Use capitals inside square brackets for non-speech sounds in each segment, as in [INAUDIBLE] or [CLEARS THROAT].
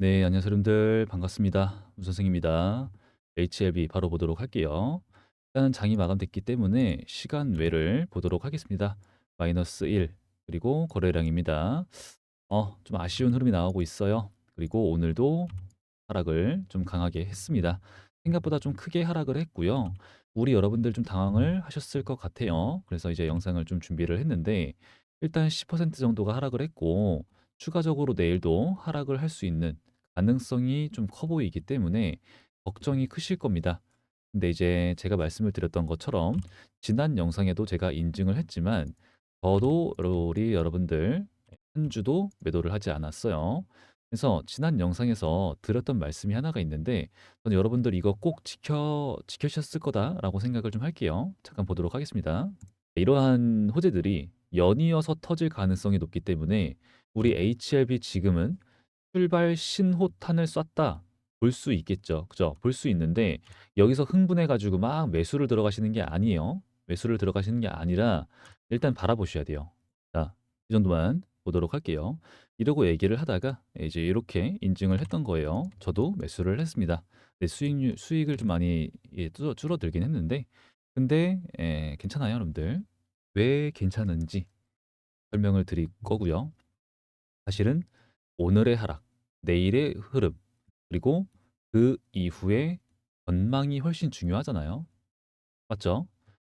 네, 안녕하세요, 여러분들. 반갑습니다. 문 선생입니다. HLB 바로 보도록 할게요. 일단 장이 마감됐기 때문에 시간 외를 보도록 하겠습니다. 마이너스 1, 그리고 거래량입니다. 어, 좀 아쉬운 흐름이 나오고 있어요. 그리고 오늘도 하락을 좀 강하게 했습니다. 생각보다 좀 크게 하락을 했고요. 우리 여러분들 좀 당황을 하셨을 것 같아요. 그래서 이제 영상을 좀 준비를 했는데 일단 10% 정도가 하락을 했고 추가적으로 내일도 하락을 할 수 있는 가능성이 좀 커 보이기 때문에 걱정이 크실 겁니다. 근데 이제 제가 말씀을 드렸던 것처럼 지난 영상에도 제가 인증을 했지만 저도 우리 여러분들 한 주도 매도를 하지 않았어요. 그래서 지난 영상에서 드렸던 말씀이 하나가 있는데 저는 여러분들 이거 꼭 지켜 지켜셨을 거다라고 생각을 좀 할게요. 잠깐 보도록 하겠습니다. 이러한 호재들이 연이어서 터질 가능성이 높기 때문에 우리 HLB 지금은 출발 신호탄을 쐈다 볼 수 있겠죠. 그죠? 볼 수 있는데 여기서 흥분해 가지고 막 매수를 들어가시는 게 아니에요. 매수를 들어가시는 게 아니라 일단 바라보셔야 돼요. 자, 이 정도만 보도록 할게요. 이러고 얘기를 하다가 이제 이렇게 인증을 했던 거예요. 저도 매수를 했습니다. 네, 수익률 수익을 좀 많이 예, 줄어, 줄어들긴 했는데 근데 예, 괜찮아요, 여러분들. 왜 괜찮은지 설명을 드릴 거고요. 사실은 오늘의 하락, 내일의 흐름, 그리고 그 이후의 전망이 훨씬 중요하잖아요. 맞죠?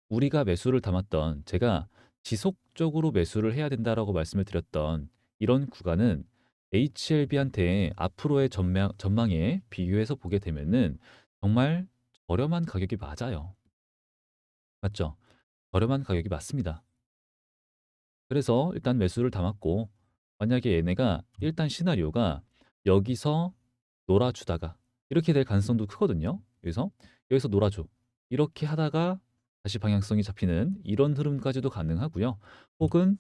우리가 매수를 담았던 제가 지속적으로 매수를 해야 된다라고 말씀을 드렸던 이런 구간은 HLB한테 앞으로의 전망, 전망에 비교해서 보게 되면은 정말 저렴한 가격이 맞아요. 맞죠? 저렴한 가격이 맞습니다. 그래서 일단 매수를 담았고 만약에 얘네가 일단 시나리오가 여기서 놀아주다가 이렇게 될 가능성도 크거든요. 그래서 여기서 놀아줘. 이렇게 하다가 다시 방향성이 잡히는 이런 흐름까지도 가능하고요. 혹은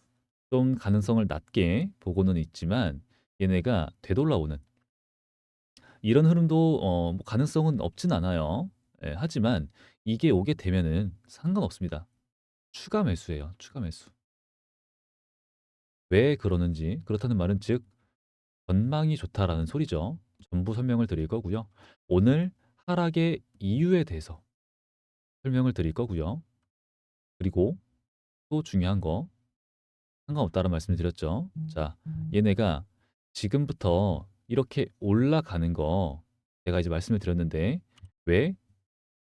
좀 가능성을 낮게 보고는 있지만 얘네가 되돌아오는 이런 흐름도 어, 뭐 가능성은 없진 않아요. 예, 하지만 이게 오게 되면은 상관없습니다. 추가 매수예요. 추가 매수. 왜 그러는지 그렇다는 말은 즉 전망이 좋다라는 소리죠. 전부 설명을 드릴 거고요. 오늘 하락의 이유에 대해서 설명을 드릴 거고요. 그리고 또 중요한 거 상관없다는 말씀을 드렸죠. 자, 얘네가 지금부터 이렇게 올라가는 거 제가 이제 말씀을 드렸는데 왜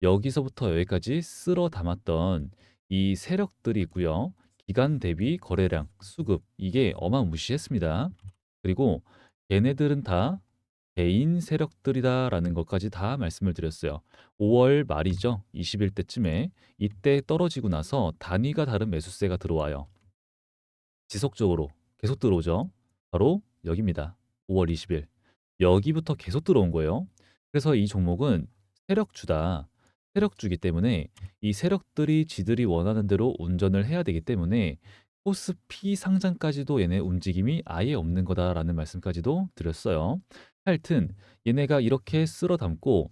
여기서부터 여기까지 쓸어 담았던 이 세력들이 있고요. 기간 대비 거래량, 수급 이게 어마무시했습니다. 그리고 얘네들은 다 개인 세력들이다라는 것까지 다 말씀을 드렸어요. 5월 말이죠. 20일 때쯤에 이때 떨어지고 나서 단위가 다른 매수세가 들어와요. 지속적으로 계속 들어오죠. 바로 여기입니다. 5월 20일. 여기부터 계속 들어온 거예요. 그래서 이 종목은 세력주다. 세력주기 때문에 이 세력들이 지들이 원하는 대로 운전을 해야 되기 때문에 코스피 상장까지도 얘네 움직임이 아예 없는 거다라는 말씀까지도 드렸어요. 하여튼 얘네가 이렇게 쓸어 담고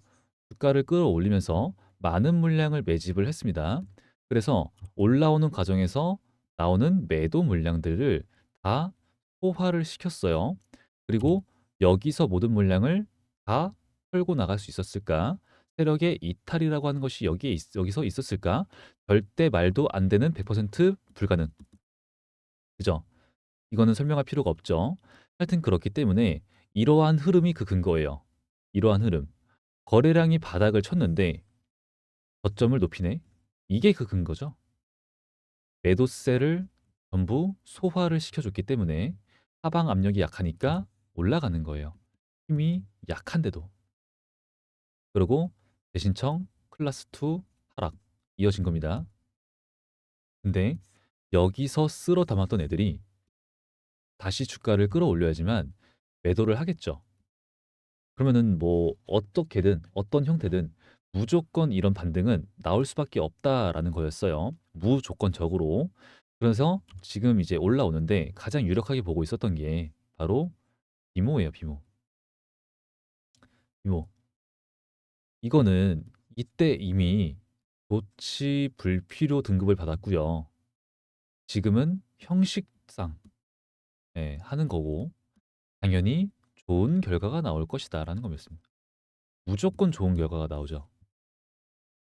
주가를 끌어올리면서 많은 물량을 매집을 했습니다. 그래서 올라오는 과정에서 나오는 매도 물량들을 다 소화를 시켰어요. 그리고 여기서 모든 물량을 다 털고 나갈 수 있었을까? 세력의 이탈이라고 하는 것이 여기에 있, 여기서 있었을까? 절대 말도 안 되는 100% 불가능. 그죠? 이거는 설명할 필요가 없죠. 하여튼 그렇기 때문에 이러한 흐름이 그 근거예요. 이러한 흐름. 거래량이 바닥을 쳤는데 저점을 높이네. 이게 그 근거죠. 매도세를 전부 소화를 시켜줬기 때문에 하방 압력이 약하니까 올라가는 거예요. 힘이 약한데도. 그리고 대신청 클래스 2 하락 이어진 겁니다. 근데 여기서 쓸어 담았던 애들이 다시 주가를 끌어올려야지만 매도를 하겠죠. 그러면은 뭐 어떻게든 어떤 형태든 무조건 이런 반등은 나올 수밖에 없다라는 거였어요. 무조건적으로. 그래서 지금 이제 올라오는데 가장 유력하게 보고 있었던 게 바로 비모예요, 비모. 비모. 이거는 이때 이미 조치 불필요 등급을 받았고요. 지금은 형식상 예, 하는 거고 당연히 좋은 결과가 나올 것이다라는 거였습니다. 무조건 좋은 결과가 나오죠.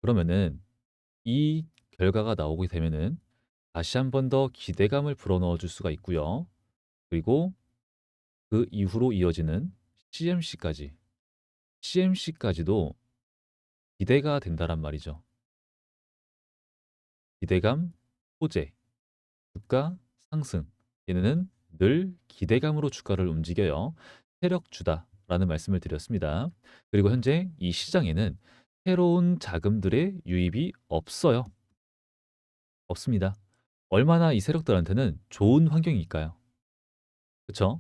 그러면은 이 결과가 나오게 되면은 다시 한 번 더 기대감을 불어넣어 줄 수가 있고요. 그리고 그 이후로 이어지는 CMC까지, CMC까지도 기대가 된다란 말이죠. 기대감, 호재, 주가 상승. 얘네는 늘 기대감으로 주가를 움직여요. 세력 주다라는 말씀을 드렸습니다. 그리고 현재 이 시장에는 새로운 자금들의 유입이 없어요. 없습니다. 얼마나 이 세력들한테는 좋은 환경일까요? 그쵸?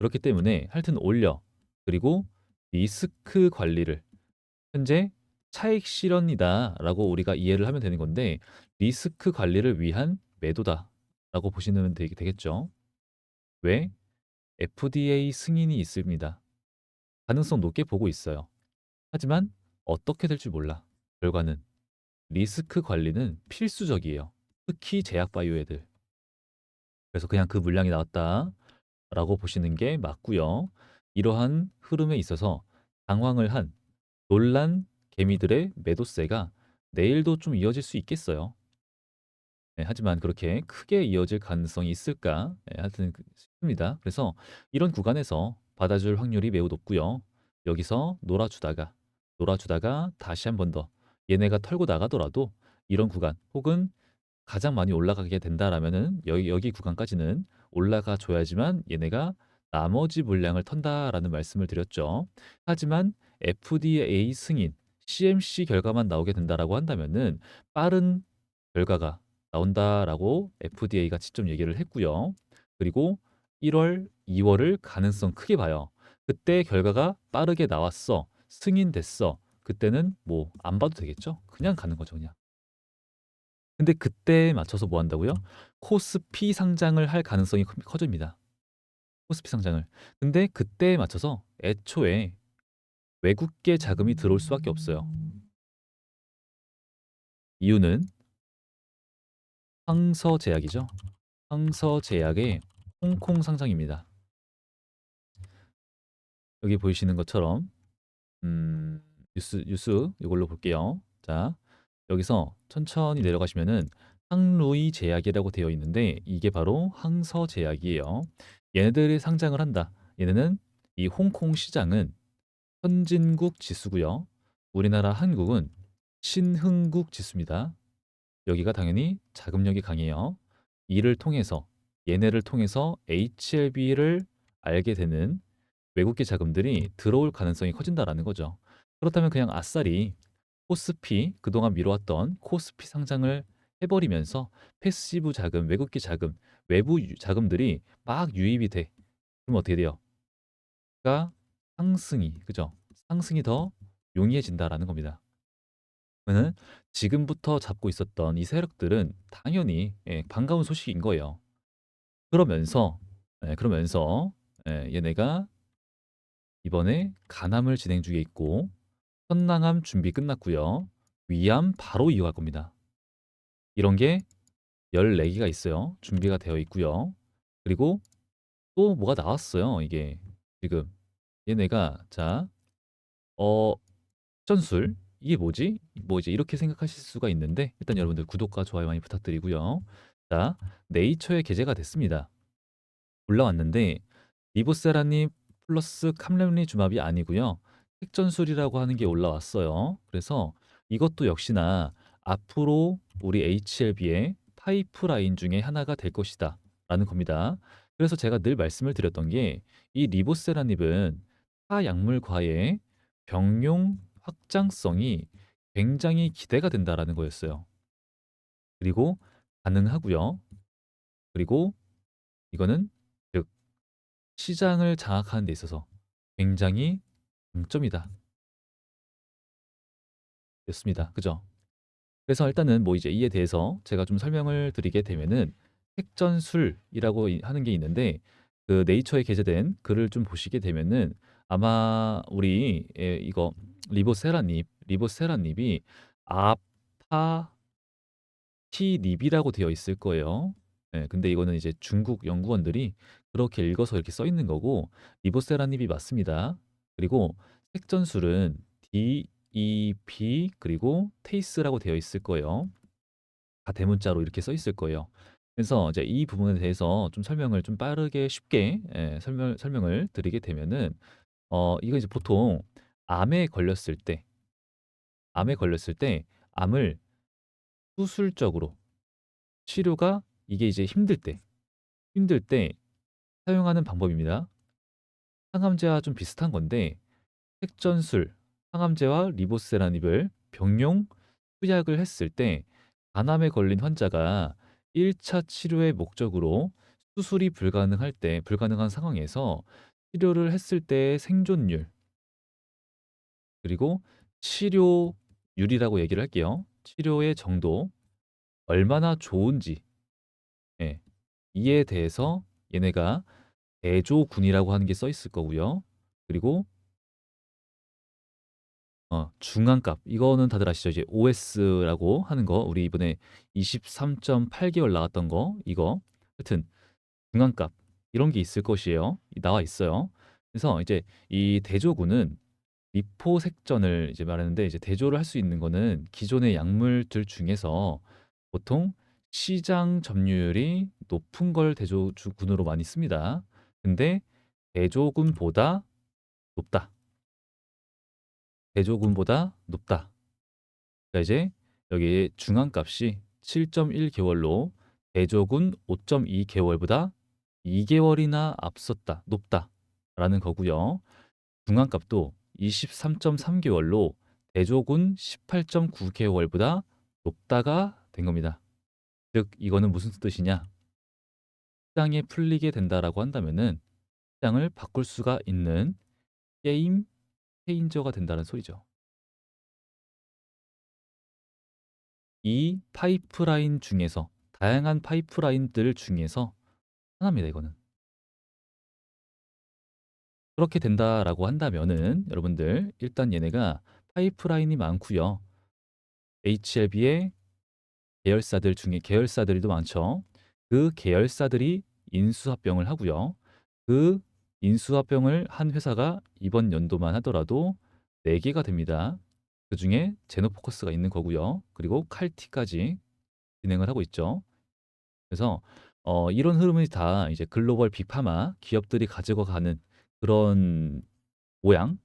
그렇기 때문에 하여튼 올려. 그리고 리스크 관리를 현재 차익 실현이다라고 우리가 이해를 하면 되는 건데 리스크 관리를 위한 매도다라고 보시면 되, 되겠죠. 왜? FDA 승인이 있습니다. 가능성 높게 보고 있어요. 하지만 어떻게 될지 몰라. 결과는 리스크 관리는 필수적이에요. 특히 제약 바이오 애들. 그래서 그냥 그 물량이 나왔다라고 보시는 게 맞고요. 이러한 흐름에 있어서 당황을 한 놀란 개미들의 매도세가 내일도 좀 이어질 수 있겠어요. 네, 하지만 그렇게 크게 이어질 가능성이 있을까? 네, 하여튼 그 싶습니다. 그래서 이런 구간에서 받아줄 확률이 매우 높고요. 여기서 놀아주다가 놀아주다가 다시 한 번 더 얘네가 털고 나가더라도 이런 구간 혹은 가장 많이 올라가게 된다라면은 여기, 여기 구간까지는 올라가 줘야지만 얘네가 나머지 물량을 턴다라는 말씀을 드렸죠. 하지만 FDA 승인, CMC 결과만 나오게 된다라고 한다면은 빠른 결과가 나온다라고 FDA가 직접 얘기를 했고요. 그리고 1월, 2월을 가능성 크게 봐요. 그때 결과가 빠르게 나왔어. 승인됐어. 그때는 뭐 안 봐도 되겠죠? 그냥 가는 거죠, 그냥. 근데 그때에 맞춰서 뭐 한다고요? 코스피 상장을 할 가능성이 커- 커집니다. 코스피 상장을. 근데 그때에 맞춰서 애초에 외국계 자금이 들어올 수밖에 없어요. 이유는 황서제약이죠. 황서제약의 홍콩 상장입니다. 여기 보이시는 것처럼 음, 뉴스 뉴스 이걸로 볼게요. 자, 여기서 천천히 내려가시면은 항루이 제약이라고 되어 있는데 이게 바로 항서 제약이에요. 얘네들이 상장을 한다. 얘네는 이 홍콩 시장은 선진국 지수고요. 우리나라 한국은 신흥국 지수입니다. 여기가 당연히 자금력이 강해요. 이를 통해서 얘네를 통해서 HLB를 알게 되는 외국계 자금들이 들어올 가능성이 커진다라는 거죠. 그렇다면 그냥 아싸리 코스피 그동안 미뤄왔던 코스피 상장을 해버리면서 패시브 자금, 외국계 자금, 외부 유- 자금들이 막 유입이 돼. 그럼 어떻게 돼요? 가 상승이 그죠? 상승이 더 용이해진다라는 겁니다. 그러면 지금부터 잡고 있었던 이 세력들은 당연히 예, 반가운 소식인 거예요. 그러면서 예, 그러면서 예, 얘네가 이번에 간암을 진행 중에 있고 선낭암 준비 끝났고요. 위암 바로 이어갈 겁니다. 이런 게 14개가 있어요. 준비가 되어 있고요. 그리고 또 뭐가 나왔어요. 이게 지금 얘네가 자, 어, 전술 이게 뭐지? 뭐 이제 이렇게 생각하실 수가 있는데 일단 여러분들 구독과 좋아요 많이 부탁드리고요. 자, 네이처에 게재가 됐습니다. 올라왔는데 리보세라님 플러스 캄렘리주맙이 아니고요. 핵전술이라고 하는 게 올라왔어요. 그래서 이것도 역시나 앞으로 우리 HLB의 파이프라인 중에 하나가 될 것이다 라는 겁니다. 그래서 제가 늘 말씀을 드렸던 게 이 리보세라닙은 타 약물과의 병용 확장성이 굉장히 기대가 된다라는 거였어요. 그리고 가능하고요. 그리고 이거는 즉 시장을 장악하는 데 있어서 굉장히 장점이다. 였습니다. 그죠? 그래서 일단은 뭐 이제 이에 대해서 제가 좀 설명을 드리게 되면은 핵전술이라고 이- 하는 게 있는데 그 네이처에 게재된 글을 좀 보시게 되면은 아마 우리 예, 이거 리보세라닙 리보세라닙이 아파티닙이라고 되어 있을 거예요. 예, 근데 이거는 이제 중국 연구원들이 그렇게 읽어서 이렇게 써 있는 거고 리보세라닙이 맞습니다. 그리고 색전술은 D, B 그리고 테이스라고 되어 있을 거예요. 다 대문자로 이렇게 써 있을 거예요. 그래서 이제 이 부분에 대해서 좀 설명을 좀 빠르게 쉽게 예, 설명, 설명을 드리게 되면은 어 이거 이제 보통 암에 걸렸을 때 암에 걸렸을 때 암을 수술적으로 치료가 이게 이제 힘들 때 힘들 때 사용하는 방법입니다. 항암제와 좀 비슷한 건데 색전술, 항암제와 리보세라닙을 병용 투약을 했을 때 간암에 걸린 환자가 1차 치료의 목적으로 수술이 불가능할 때 불가능한 상황에서 치료를 했을 때의 생존율 그리고 치료율이라고 얘기를 할게요. 치료의 정도 얼마나 좋은지 예, 이에 대해서 얘네가 대조군이라고 하는 게 써 있을 거고요. 그리고 어, 중간값 이거는 다들 아시죠? 이제 OS라고 하는 거 우리 이번에 23.8개월 나왔던 거 이거 하여튼 중간값 이런 게 있을 것이에요. 이- 나와 있어요. 그래서 이제 이 대조군은 리포색전을 이제 말하는데 이제 대조를 할 수 있는 거는 기존의 약물들 중에서 보통 시장 점유율이 높은 걸 대조군으로 많이 씁니다. 근데 대조군보다 높다. 대조군보다 높다. 그러니까 이제 여기 중간값이 7.1개월로 대조군 5.2개월보다 2개월이나 앞섰다, 높다 라는 거고요. 중간값도 23.3개월로 대조군 18.9개월보다 높다가 된 겁니다. 즉 이거는 무슨 뜻이냐? 시장에 풀리게 된다라고 한다면은 시장을 바꿀 수가 있는 게임 체인저가 된다는 소리죠. 이 파이프라인 중에서 다양한 파이프라인들 중에서 하나입니다, 이거는. 그렇게 된다라고 한다면은 여러분들 일단 얘네가 파이프라인이 많고요. HLB의 계열사들 중에 계열사들도 많죠. 그 계열사들이 인수합병을 하고요. 그 인수합병을 한 회사가 이번 연도만 하더라도 4개가 됩니다. 그 중에 제노포커스가 있는 거고요. 그리고 칼티까지 진행을 하고 있죠. 그래서 어, 이런 흐름이 다 이제 글로벌 빅파마 기업들이 가지고 가는 그런 모양,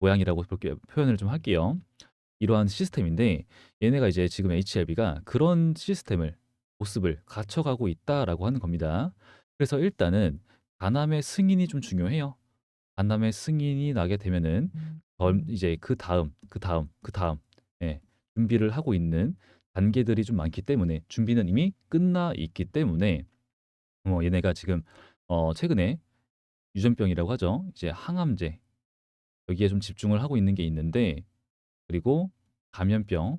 모양이라고 볼게 표현을 좀 할게요. 이러한 시스템인데 얘네가 이제 지금 HLB가 그런 시스템을 모습을 갖춰가고 있다라고 하는 겁니다. 그래서 일단은 간암의 승인이 좀 중요해요. 간암의 승인이 나게 되면은 덜 이제 그다음, 그다음, 그다음 예, 준비를 하고 있는 단계들이 좀 많기 때문에 준비는 이미 끝나 있기 때문에 어 얘네가 지금 어 최근에 유전병이라고 하죠. 이제 항암제 여기에 좀 집중을 하고 있는 게 있는데 그리고 감염병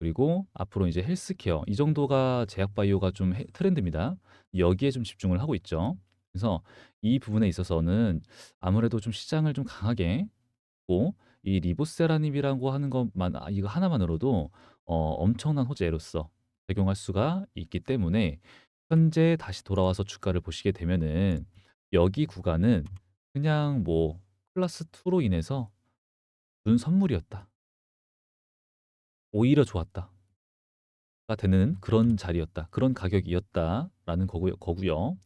그리고 앞으로 이제 헬스케어 이 정도가 제약 바이오가 좀 해- 트렌드입니다. 여기에 좀 집중을 하고 있죠. 그래서 이 부분에 있어서는 아무래도 좀 시장을 좀 강하게 고이 리보세라닙이라고 하는 것만 아, 이거 하나만으로도 어, 엄청난 호재로서 적용할 수가 있기 때문에 현재 다시 돌아와서 주가를 보시게 되면은 여기 구간은 그냥 뭐 클래스 2로 인해서 준 선물이었다. 오히려 좋았다. 가 되는 그런 자리였다. 그런 가격이었다라는 거고요. 거고요.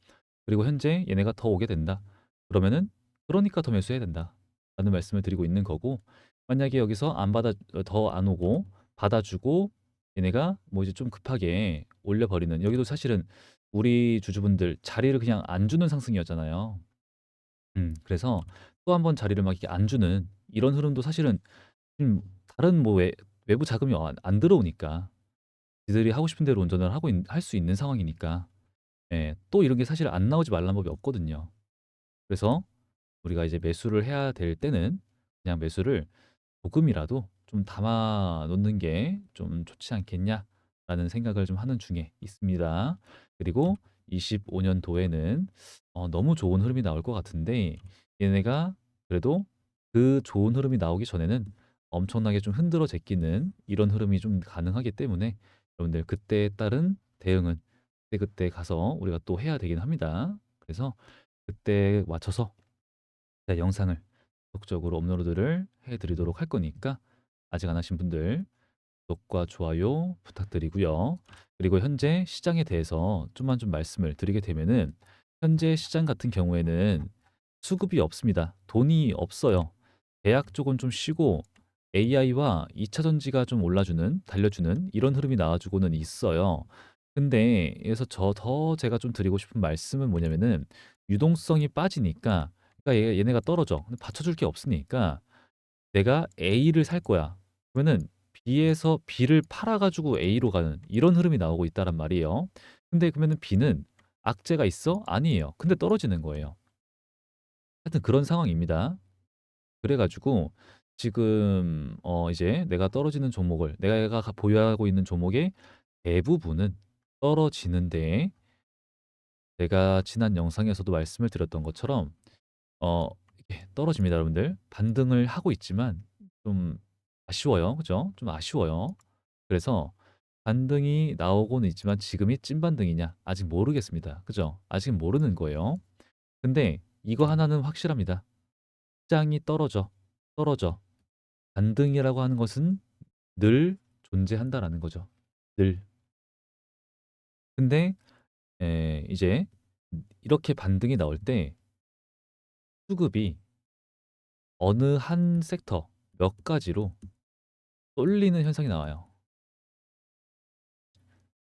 그리고 현재 얘네가 더 오게 된다. 그러면은 그러니까 더 매수해야 된다. 라는 말씀을 드리고 있는 거고 만약에 여기서 안 받아 더 안 오고 받아주고 얘네가 뭐 이제 좀 급하게 올려버리는 여기도 사실은 우리 주주분들 자리를 그냥 안 주는 상승이었잖아요. 음, 그래서 또 한 번 자리를 막 이렇게 안 주는 이런 흐름도 사실은 좀 다른 뭐 외, 외부 자금이 안, 안 들어오니까 지들이 하고 싶은 대로 운전을 하고 할 수 있는 상황이니까 예, 또 이런 게 사실 안 나오지 말란 법이 없거든요. 그래서 우리가 이제 매수를 해야 될 때는 그냥 매수를 조금이라도 좀 담아 놓는 게 좀 좋지 않겠냐라는 생각을 좀 하는 중에 있습니다. 그리고 25년도에는 어, 너무 좋은 흐름이 나올 것 같은데 얘네가 그래도 그 좋은 흐름이 나오기 전에는 엄청나게 좀 흔들어 제끼는 이런 흐름이 좀 가능하기 때문에 여러분들 그때에 따른 대응은 그때그때 가서 우리가 또 해야 되긴 합니다. 그래서 그때에 맞춰서 네 영상을 지속적으로 업로드를 해 드리도록 할 거니까 아직 안 하신 분들 구독과 좋아요 부탁드리고요. 그리고 현재 시장에 대해서 좀만 좀 말씀을 드리게 되면은 현재 시장 같은 경우에는 수급이 없습니다. 돈이 없어요. 대학 쪽은 좀 쉬고 AI와 2차 전지가 좀 올라주는, 달려주는 이런 흐름이 나와주고는 있어요. 근데 여기서 저 더 제가 좀 드리고 싶은 말씀은 뭐냐면은 유동성이 빠지니까 그러니까 얘, 얘네가 떨어져. 근데 받쳐 줄 게 없으니까 내가 A를 살 거야. 그러면은 B에서 B를 팔아 가지고 A로 가는 이런 흐름이 나오고 있다란 말이에요. 근데 그러면은 B는 악재가 있어? 아니에요. 근데 떨어지는 거예요. 하여튼 그런 상황입니다. 그래 가지고 지금 어 이제 내가 떨어지는 종목을 내가 가- 보유하고 있는 종목의 대부분은 떨어지는데 내가 지난 영상에서도 말씀을 드렸던 것처럼 어 이게 떨어집니다, 여러분들. 반등을 하고 있지만 좀 아쉬워요. 그죠? 좀 아쉬워요. 그래서 반등이 나오고는 있지만 지금이 찐 반등이냐? 아직 모르겠습니다. 그죠? 아직 모르는 거예요. 근데 이거 하나는 확실합니다. 시장이 떨어져. 떨어져. 반등이라고 하는 것은 늘 존재한다라는 거죠. 늘. 근데 에, 이제 이렇게 반등이 나올 때 수급이 어느 한 섹터 몇 가지로 쏠리는 현상이 나와요.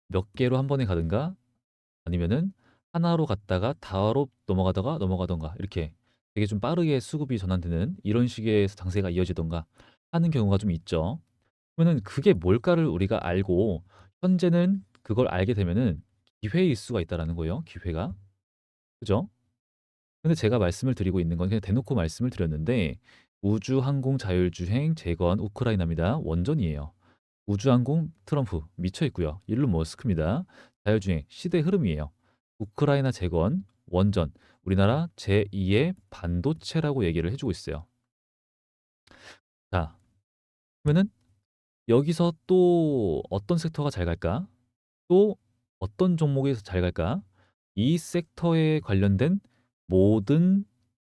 몇 개로 한 번에 가든가 아니면은 하나로 갔다가 다로 넘어가다가 넘어가던가 이렇게 되게 좀 빠르게 수급이 전환되는 이런 식의 장세가 이어지던가 하는 경우가 좀 있죠. 그러면은 그게 뭘까를 우리가 알고 현재는 그걸 알게 되면은 기회일 수가 있다라는 거예요. 기회가. 그죠? 근데 제가 말씀을 드리고 있는 건 그냥 대놓고 말씀을 드렸는데 우주 항공 자율주행 재건 우크라이나입니다. 원전이에요. 우주 항공 트럼프 미쳐 있고요. 일론 머스크입니다. 자율주행 시대 흐름이에요. 우크라이나 재건 원전 우리나라 제2의 반도체라고 얘기를 해주고 있어요. 자, 그러면은 여기서 또 어떤 섹터가 잘 갈까? 또 어떤 종목에서 잘 갈까? 이 섹터에 관련된 모든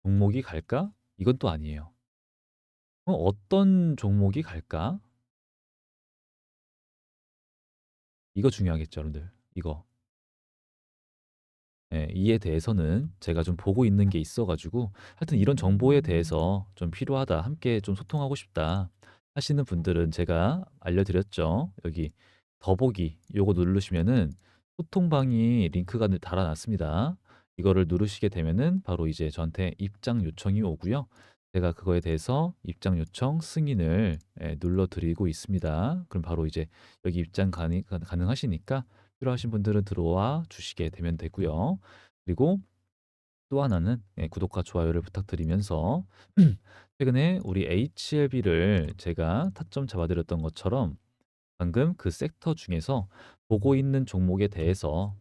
종목이 갈까? 이건 또 아니에요. 어, 어떤 종목이 갈까? 이거 중요하겠죠, 여러분들. 이거. 예, 이에 대해서는 제가 좀 보고 있는 게 있어가지고 하여튼 이런 정보에 대해서 좀 필요하다, 함께 좀 소통하고 싶다 하시는 분들은 제가 알려드렸죠. 여기 더보기 요거 누르시면은 소통방이 링크가 달아놨습니다. 이거를 누르시게 되면은 바로 이제 저한테 입장 요청이 오고요. 제가 그거에 대해서 입장 요청 승인을 예, 눌러드리고 있습니다. 그럼 바로 이제 여기 입장 가능, 가능하시니까 필요하신 분들은 들어와 주시게 되면 되고요. 그리고 또 하나는 예, 구독과 좋아요를 부탁드리면서 [CLEARS THROAT] 최근에 우리 HLB를 제가 타점 잡아드렸던 것처럼 방금 그 섹터 중에서 보고 있는 종목에 대해서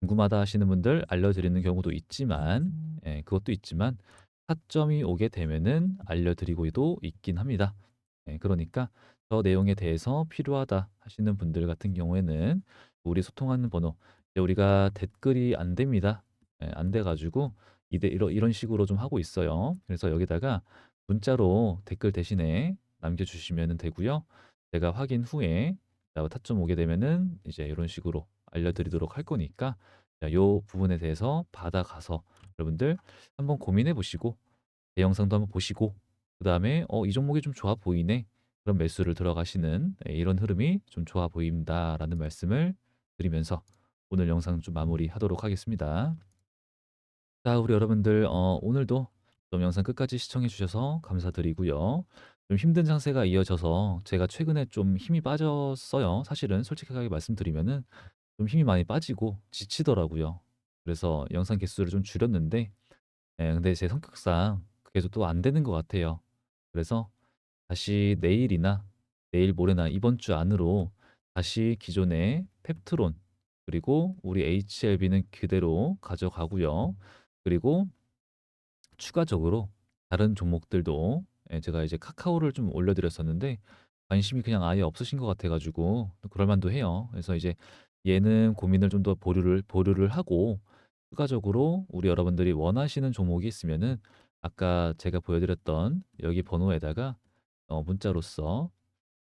궁금하다 하시는 분들 알려드리는 경우도 있지만 예, 그것도 있지만 타점이 오게 되면은 알려드리고도 있긴 합니다. 예, 그러니까 저 내용에 대해서 필요하다 하시는 분들 같은 경우에는 우리 소통하는 번호 이제 우리가 댓글이 안 됩니다. 예, 안 돼가지고 이대 이런 이런 식으로 좀 하고 있어요. 그래서 여기다가 문자로 댓글 대신에 남겨주시면 되고요. 제가 확인 후에 자, 타점 오게 되면은 이제 이런 식으로 알려드리도록 할 거니까 자, 요 부분에 대해서 받아가서 여러분들 한번 고민해 보시고 제 영상도 한번 보시고 그 다음에 어, 이 종목이 좀 좋아 보이네 그런 매수를 들어가시는 예, 이런 흐름이 좀 좋아 보인다라는 말씀을 드리면서 오늘 영상 좀 마무리하도록 하겠습니다. 자, 우리 여러분들 어, 오늘도 좀 영상 끝까지 시청해 주셔서 감사드리고요. 좀 힘든 장세가 이어져서 제가 최근에 좀 힘이 빠졌어요. 사실은 솔직하게 말씀드리면은 좀 힘이 많이 빠지고 지치더라고요. 그래서 영상 개수를 좀 줄였는데 예, 근데 제 성격상 그게 또 안 되는 것 같아요. 그래서 다시 내일이나 내일 모레나 이번 주 안으로 다시 기존의 펩트론 그리고 우리 HLB는 그대로 가져가고요. 그리고 추가적으로 다른 종목들도 예, 제가 이제 카카오를 좀 올려드렸었는데 관심이 그냥 아예 없으신 것 같아 가지고 그럴 만도 해요. 그래서 이제 얘는 고민을 좀 더 보류를 보류를 하고 추가적으로 우리 여러분들이 원하시는 종목이 있으면은 아까 제가 보여드렸던 여기 번호에다가 어, 문자로서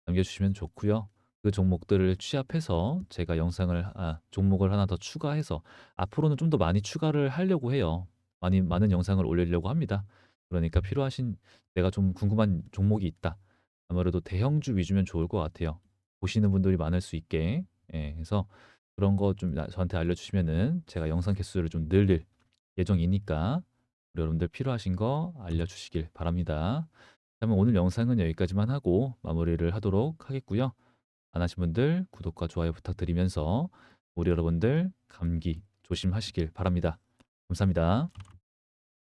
남겨주시면 좋고요. 그 종목들을 취합해서 제가 영상을 아, 종목을 하나 더 추가해서 앞으로는 좀 더 많이 추가를 하려고 해요. 많이 많은 영상을 올리려고 합니다. 그러니까 필요하신 내가 좀 궁금한 종목이 있다. 아무래도 대형주 위주면 좋을 것 같아요. 보시는 분들이 많을 수 있게. 예, 그래서 그런 거 좀 저한테 알려주시면은 제가 영상 개수를 좀 늘릴 예정이니까 여러분들 필요하신 거 알려주시길 바랍니다. 그러면 오늘 영상은 여기까지만 하고 마무리를 하도록 하겠고요. 안 하신 분들 구독과 좋아요 부탁드리면서 우리 여러분들 감기 조심하시길 바랍니다. 감사합니다.